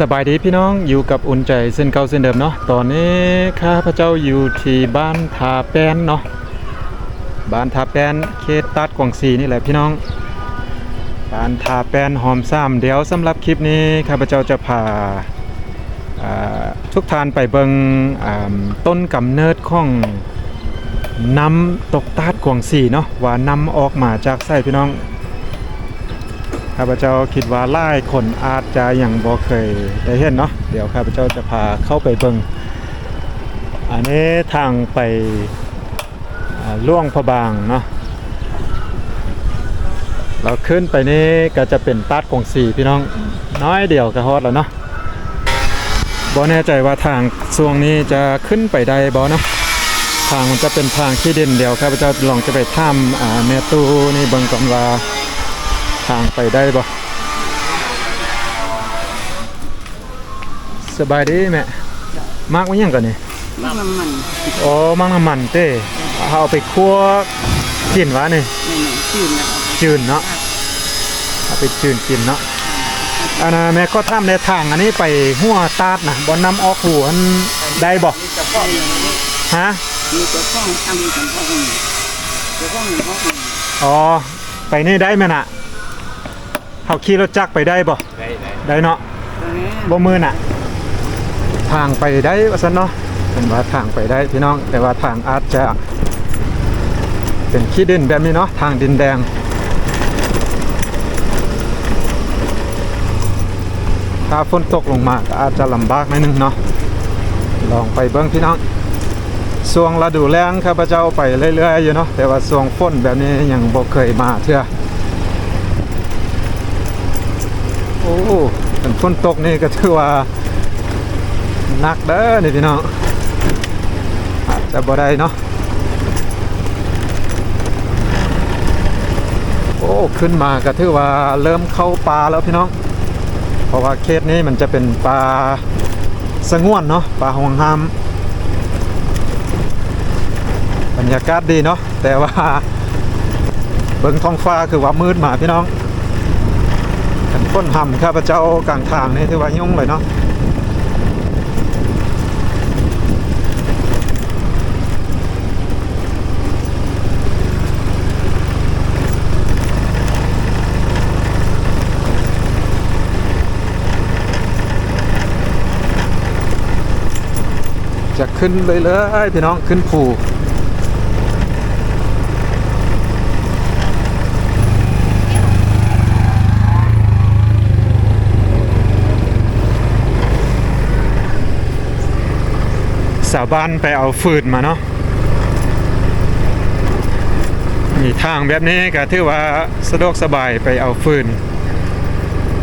สบายดีพี่น้องอยู่กับอุ่นใจเส้นเก่าเส้นเดิมเนาะตอนนี้ข้าพเจ้าอยู่ที่บ้านทาแป้นเนาะบ้านทาแป้นเขตตัดกวางสีนี่แหละพี่น้องบ้านทาแป้นหอมซ้ำเดี๋ยวสำหรับคลิปนี้ข้าพเจ้าจะพาาทุกท่านไปเบิงต้นกำเนิดของน้ำตกตาดกวางสีเนาะว่าน้ำออกมาจากไส้พี่น้อง ข้าพเจ้าคิดว่าหลายคนอาจจะยังบ่เคยได้เห็นเนาะเดี๋ยวข้าพเจ้าจะพาเข้าไปเบิงอันนี้ทางไปล่วงพระบางเนาะเราขึ้นไปนี่ก็จะเป็นตัดกงสีพี่น้องน้อยเดียวก็ฮอดแล้วเนาะบ่แน่ใจว่าทางช่วงนี้จะขึ้นไปได้บ่เนาะทางมันจะเป็นทางที่เด่นเดียวข้าพเจ้าลองจะไปถ้ำแม่ตู้นี่เบิ่งก่อนว่า ทางไปได้บ่สบายดีแม่มากว่ายังก่อนนี่มันมันมันอ๋อมังน้ำมันเต้เอาไปคั่วกินวะนี่ไม่เหมือนชื่นนะจืนเนาะเอาไปจืนกินเนาะอันน่ะแม่ก็ทำในทางอันนี้ไปหัวตาดนะบ่น้ำออกหูอันได้บ่มีเจ้าพ่อฮะมีเจ้าพ่อทำมีเจ้าพ่อเองเจ้าพ่อหนึ่งพ่อเองอ๋อไปนี่ได้ไหมน่ะ เฮาขี่รถจักรไปได้บ่ได้ได้ได้เนาะบ่มือน่ะ ทางไปได้ว่าซั่นเนาะเป็นว่าทางไปได้พี่น้อง แต่ว่าทางอาจจะ เป็นขี้ดินแบบนี้เนาะทางดินแดงถ้าฝนตกลงมาก็อาจจะลำบากหนิดนึงเนาะลองไปเบิ้งพี่น้องช่วงฤดูแล้งข้าพเจ้าไปเรื่อยๆอยู่เนาะแต่ว่าช่วงฝนแบบนี้ยังบ่เคยมาเทื่อ โอ้เป็นฝนตกนี่ก็ถือว่าหนักเด้อนี่พี่น้องอาจจะบ่ได้เนาะโอ้ขึ้นมาก็ถือว่าเริ่มเข้าป่าแล้วพี่น้อง เพราะว่าเขตนี้มันจะเป็นป่าสงวนเนาะป่าห่วงห้ามบรรยากาศดีเนาะแต่ว่าเบิ่งท้องฟ้าคือว่ามืดมาพี่น้อง ขันพ้นหำข้าพเจ้ากลางทางนี่ถือว่ายุ่งเลยเนาะจะขึ้นเลยเลยพี่น้องขึ้นภู สาวบ้านไปเอาฟืนมาเนาะมีทางแบบนี้ก็ถือว่าสะดวกสบายไปเอาฟืน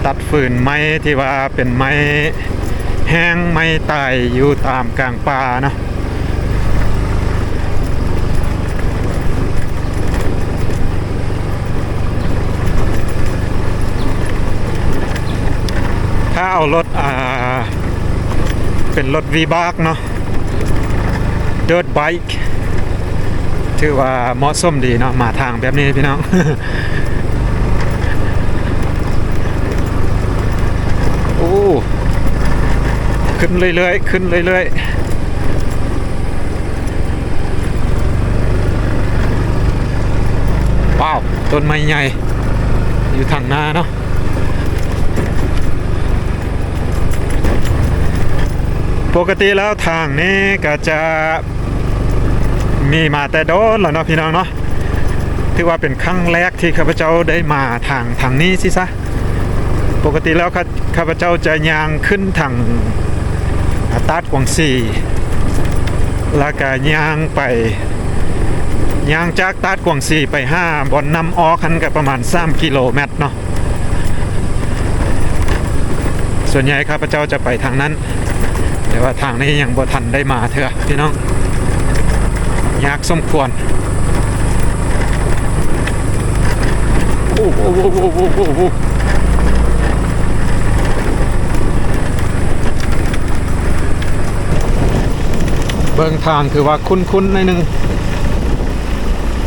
ตัดฟืนไม้ที่ว่าเป็นไม้แห้งไม้ตายอยู่ตามกลางป่าเนาะถ้าเอารถอ่าเป็นรถวีบากเนาะ dirt bike ถือว่าเหมาะสมดีเนาะมาทางแบบนี้พี่น้องโอ้ขึ้นเรื่อยๆขึ้นเรื่อยๆว้าวต้นไม้ใหญ่ อยู่ทางหน้าเนาะปกติแล้วทางนี้ก็จะ มีมาแต่โดนแล้วเนาะพี่น้องเนาะถือว่าเป็นครั้งแรกที่ข้าพเจ้าได้มาทางทางนี้สิซะปกติแล้วข้าข้าพเจ้าจะยางขึ้นทางตาดกวางซีแล้วก็ยางไปยางจากตาดกวงซีไปห้าบอนนำออคันกับประมาณ 3 กิโลเมตรเนาะส่วนใหญ่ข้าพเจ้าจะไปทางนั้น แต่ว่าทางนี้ยังบ่ทันได้มาเถอะพี่น้อง ยากสมควรโอ้โหโอ้โหโอ้โหโอ้โหเบิ่งทางคือว่าคุ้นๆหน่อยหนึ่ง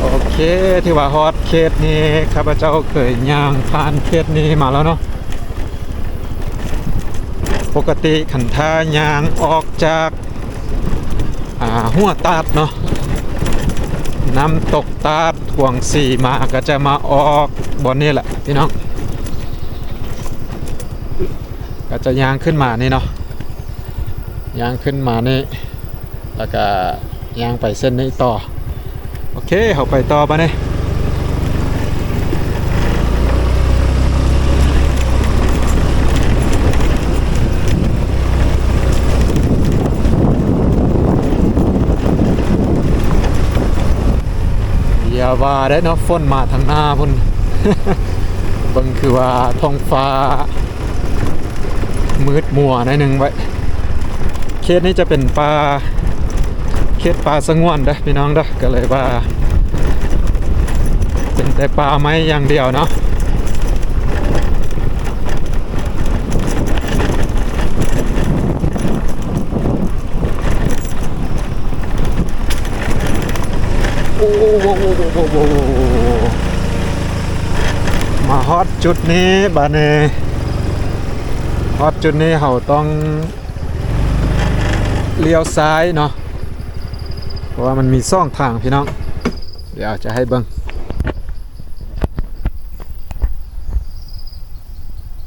โอเคที่ว่าฮอตเขตนี้ข้าพเจ้าเคยย่างผ่านเขตนี้มาแล้วเนาะปกติขันทายางออกจากาหัวตาดเนาะ น้ำตกตาดห่วงสี่มาก็จะมาออกบนนี่แหละพี่น้อง ก็จะยางขึ้นมานี่เนาะยางขึ้นมานี่ แล้วก็ยางไปเส้นนี้ต่อ โอเคเขาไปต่อไปเนี่ย อย่าว่าได้เนาะฝนมาทางหน้าพุ่นบังคือว่าท้องฟ้า มืดมัวน่อยหนึ่งไว้เคสนี้จะเป็นปลาเคสปลาสงวนเด้อพี่น้องเด้อก็เลยว่า เป็นแต่ปลาไม้อย่างเดียวเนาะ โอ้โหมาฮอตจุดนี้บาเนฮอตจุดนี้เขาต้องเลี้ยวซ้ายเนาะเพราะว่ามันมีซ่องทางพี่น้อง เดี๋ยวจะให้เบิ้ง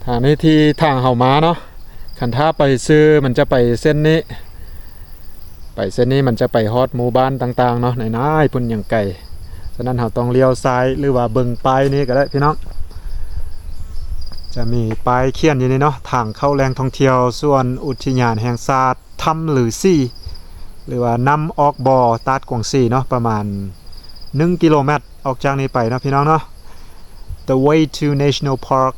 ทางนี้ที่ทางเขามาเนาะขันท่าไปซื้อมันจะไปเส้นนี้ ไปเส้นนี้มันจะไปฮอตหมู่บ้านต่างๆเนาะในน้ายพุ่นอย่างไก่ฉะนั้นเราต้องเลี้ยวซ้ายหรือว่าเบิ้งป้ายนี้ก็ได้พี่น้อง จะมีป้ายเขียนอยู่นี่เนาะทางเข้าแหล่งท่องเที่ยวส่วนอุทยานแห่งชาติถ้ำหรือซี่ หรือว่าน้ำออกบ่อตาดกวางซีเนาะประมาณ 1 กิโลเมตรออกจากนี้ไปนะพี่น้องเนาะ The way to National Park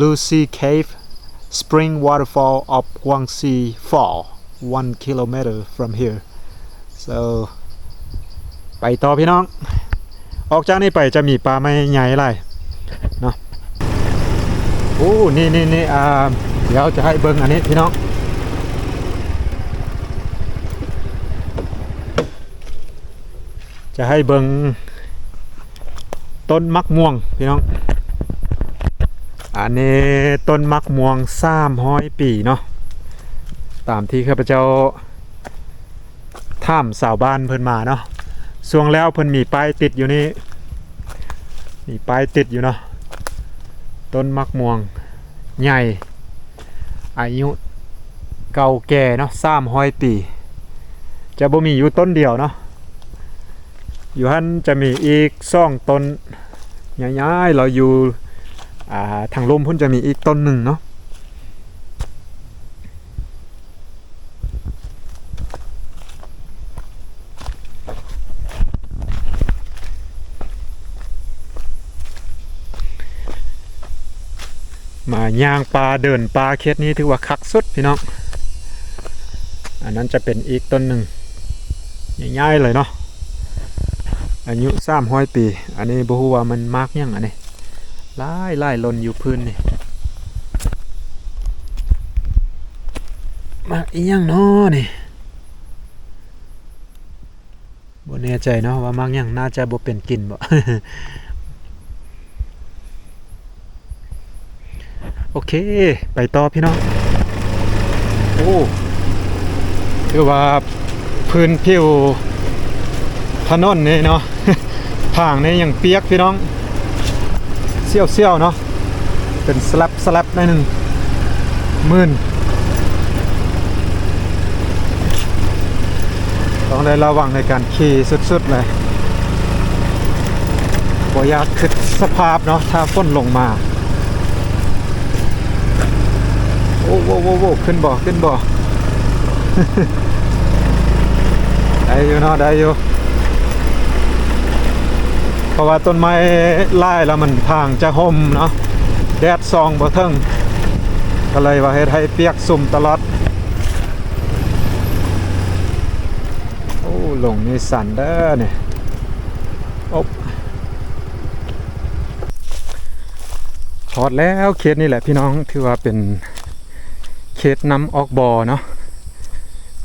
Lucy Cave Spring Waterfall of Guangxi Fall 1 kilometer from here so ไปต่อพี่น้อง ออกจากนี้ไปจะมีปลาไม่ใหญ่ไรเนาะโอ้นี่นี่นี่อ่าเดี๋ยวจะให้เบิ้งอันนี้พี่น้องจะให้เบิ้งต้นมักม่วงพี่น้อง อันนี้ต้นมักม่วงสามห้อยปีเนาะ ตามที่ข้าพเจ้าท่ามสาวบ้านเพิ่นมาเนาะช่วงแล้วเพิ่นมีป้ายติดอยู่นี่มีป้ายติดอยู่เนาะต้นมักม่วงใหญ่อายุเก่าแก่เนาะสามห้อยปี จะบ่มีอยู่ต้นเดียวเนาะอยู่หันจะมีอีกซ่องต้นใหญ่ๆเราอยู่ทางลมพุ่นจะมีอีกต้นหนึ่งเนาะ ย่างปลาเดินปลาเคสนี้ถือว่าคักสุดพี่น้องอันนั้นจะเป็นอีกต้นหนึ่งง่ายๆเลยเนาะอายุสามห้อยปี อันนี้บฮูว่ามันมากยังอันนี้ไล่ไล่ลนอยู่พื้นนี่มากอียังเนาะนี่บ่แน่ใจเนาะว่ามากยังน่าจะบ่เป็นกลินบ่ โอเค ไปต่อพี่น้อง โอ้คือว่าพื้นผิวถนนนี่เนาะทางนี่ยังเปียกพี่น้องเซี่ยวเซี่ยวๆเนาะเป็นสลับสลับหน่อยหนึ่งมื่นต้องได้ระวังในการขี่สุดๆเลยบอยากคิดสภาพเนาะถ้าฝนลงมา โอ้โหโอ้โหขึ้นบ่อขึ้นบ่อได้อยู่เนาะได้อยู่เพราะว่าต้นไม้ไล่แล้วมันทางจะห่มเนาะแดดซองบ่เทิงก็เลยว่าเฮ็ดให้เปียกสุ่มตลอดโอ้ลงนี่สั่นเด้อเนี่ยอบถอดแล้วเคสนี่แหละพี่น้องถือว่าเป็น เคสน้ำออกบ่อเนาะ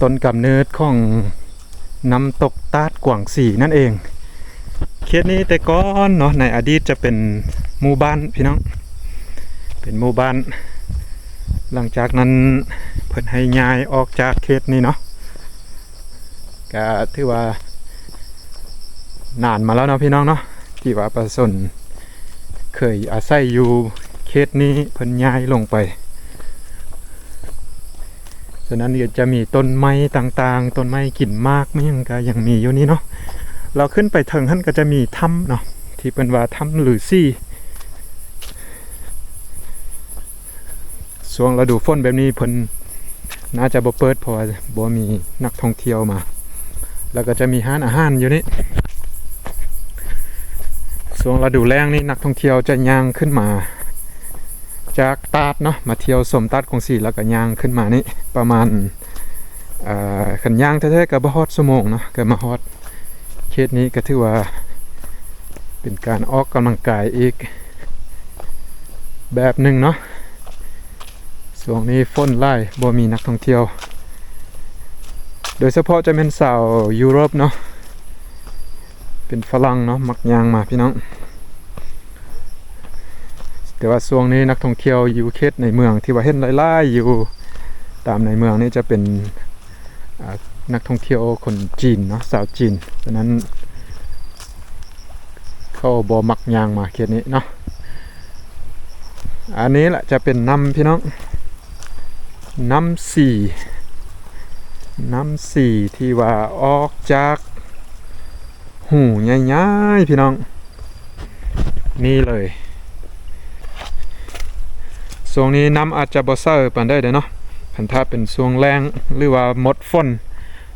ต้นกำเนิดของน้ำตกตาดกวางสีนั่นเองเขตนี้แต่ก่อนเนาะในอดีตจะเป็นหมู่บ้านพี่น้อง เป็นหมู่บ้าน หลังจากนั้นเพิ่นให้ย้ายออกจากเขตนี้เนาะก็ถือว่านานมาแล้วเนาะพี่น้องเนาะที่ว่าประสนเคยอาศัยอยู่เขตนี้เพิ่นย้ายลงไป ฉะนั้นก็จะมีต้นไม้ต่างๆ ต้นไม้กลิ่นมากไม่ยังก็ยังมีอยู่นี่เนาะเราขึ้นไปถึงท่านก็จะมีถ้ำเนาะที่เป็นว่าถ้ำหรือซี่ช่วงฤดูฝนแบบนี้เพิ่นน่าจะบ่เปิดเพราะว่าบ่มีนักท่องเที่ยวมา แล้วก็จะมีห้านอาหารอยู่นี่ช่วงฤดูแล้งนี่นักท่องเที่ยวจะย่างขึ้นมา จากตาดเนาะมาเที่ยวสมตาดของสีแล้วก็ย่างขึ้นมานี่ประมาณขันย่างแท้ๆก็บ่ฮอดชั่วโมงเนาะก็มาฮอดเคสนี้ก็ถือว่าเป็นการออกกำลังกายอีกแบบหนึ่งเนาะช่วงนี้ฝนไล่บ่มีนักท่องเที่ยว โดยเฉพาะจะเป็นสาวยุโรปเนาะเป็นฝรั่งเนาะมักยางมาพี่น้อง แต่ว่าช่วงนี้นักท่องเที่ยวอยู่เขตในเมืองที่ว่าเห็นไล่ๆอยู่ตามในเมืองนี่จะเป็นนักท่องเที่ยวคนจีนเนาะสาวจีนฉะนั้นเข้าบอมักยางมาเขตนี้เนาะอันนี้แหละจะเป็นน้ำพี่น้องน้ำสี่น้ำสี่ที่ว่าออกจากหูใหญ่ๆพี่น้อง นี่เลย ช่วงนี้น้ำอาจจะบ่เซอร์ปานได้เด้อเนาะพันถ้าเป็นช่วงแรงหรือว่าหมดฝน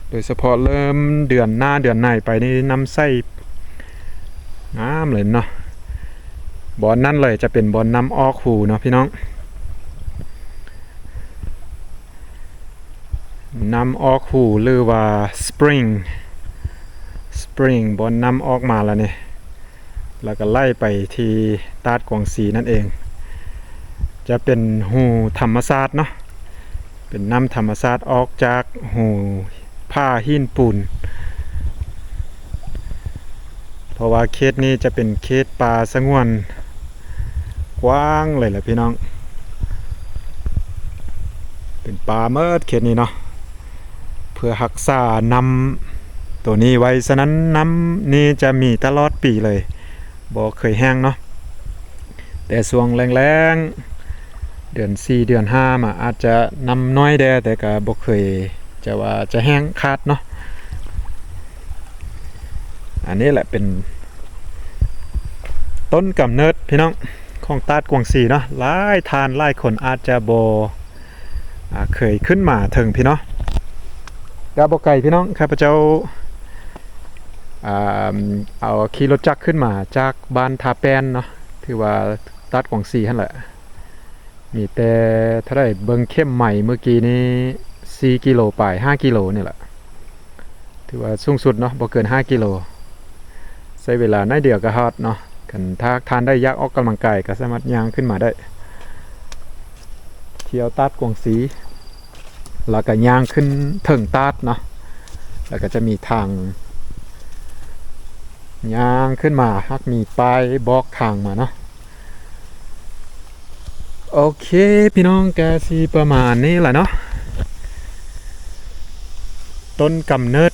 โดยเฉพาะเริ่มเดือนหน้าเดือนไหนไปนี่น้ำใสน้ำเลยเนาะบอลนั่นเลยจะเป็นบอลน้ำออกหูเนาะพี่น้องน้ำออกหูหรือว่า spring spring บอลน้ำออกมาแล้วเนี่ยแล้วก็ไล่ไปที่ตาดกวางสีนั่นเอง จะเป็นหูธรรมศาสตร์เนาะเป็นน้ำธรรมศาสตร์ออกจากหูผ้าหินปูนเพราะว่าเขตนี้จะเป็นเขตป่าสงวนกว้างเลยแหละพี่น้อง เป็นป่าเมิดเขตนี้เนาะเพื่อรักษานำตัวนี้ไว้ฉะนั้นน้ำนี้จะมีตลอดปีเลยบ่เคยแห้งเนาะแต่ช่วงแรงๆ เดือน4เดือน5มาอาจจะนำน้อยแดแต่ก็บ่เคยจะว่าจะแห้งขาดเนาะอันนี้แหละเป็น ต้นกำเนิดพี่น้องของตาดกวางสีเนาะหลายทานหลายคนอาจจะบ่เคยขึ้นมาถึงพี่เนาะกาบไก่พี่น้องข้าพเจ้าเอาขี่รถจักรขึ้นมาจากบ้านทาแปนเนาะที่ว่าตาดกวางสีนั่นแหละ มีแต่ถ้าได้เบิงเข้มใหม่เมื่อกี้นี้4กิโลไป5กิโลนี่แหละถือว่าสูงสุดเนาะบ่เกิน 5กิโลใช้เวลาน้อยเดียวก็ฮอดเนาะกันถ้าทานได้ยากออกกำลังกายก็สามารถย่างขึ้นมาได้ เที่ยวตาดกวางสีแล้วก็ย่างขึ้นถึงตาดเนาะแล้วก็จะมีทางย่างขึ้นมาฮักมีป้ายบอกทางมาเนาะ โอเคพี่น้องกาซีประมาณนี้แหละเนาะต้นกำเนิด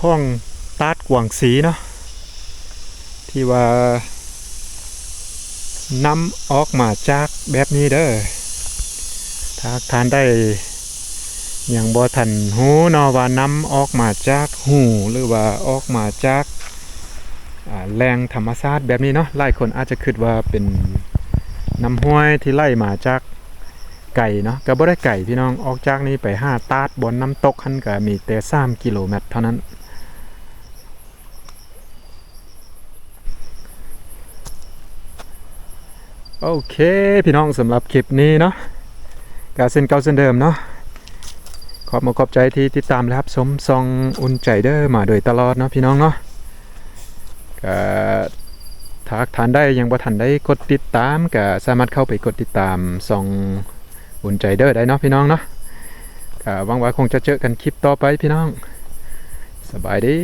ของตาดกวางสีเนาะที่ว่านำออกมาจากแบบนี้เด้อถ้าทานได้อย่างบ่ทันหูเนาะว่านำออกมาจากหูหรือว่าออกมาจากแรงธรรมชาติแบบนี้เนาะหลายคนอาจจะคิดว่าเป็น น้ำห้วยที่ไล่มาจากไก่เนาะก็บ่ได้ไก่พี่น้องออกจากนี้ไปห้าตาดบนน้ำตกหันก็มีแต่สามกิโลเมตรเท่านั้น โอเคพี่น้องสำหรับคลิปนี้เนาะกาเส้นเก่าเส้นเดิมเนาะขอบมาขอบใจที่ติดตามและครับสมซองอุ่นใจเด้อมาโดยตลอดเนาะพี่น้องเนาะก็ ถ้าทานได้ยังบ่ทันได้กดติดตามก็สามารถเข้าไปกดติดตามส่องอุ่นใจเด้อได้เนาะพี่น้องเนาะก็หวังว่าคงจะเจอกันคลิปต่อไปพี่น้อง สบายดี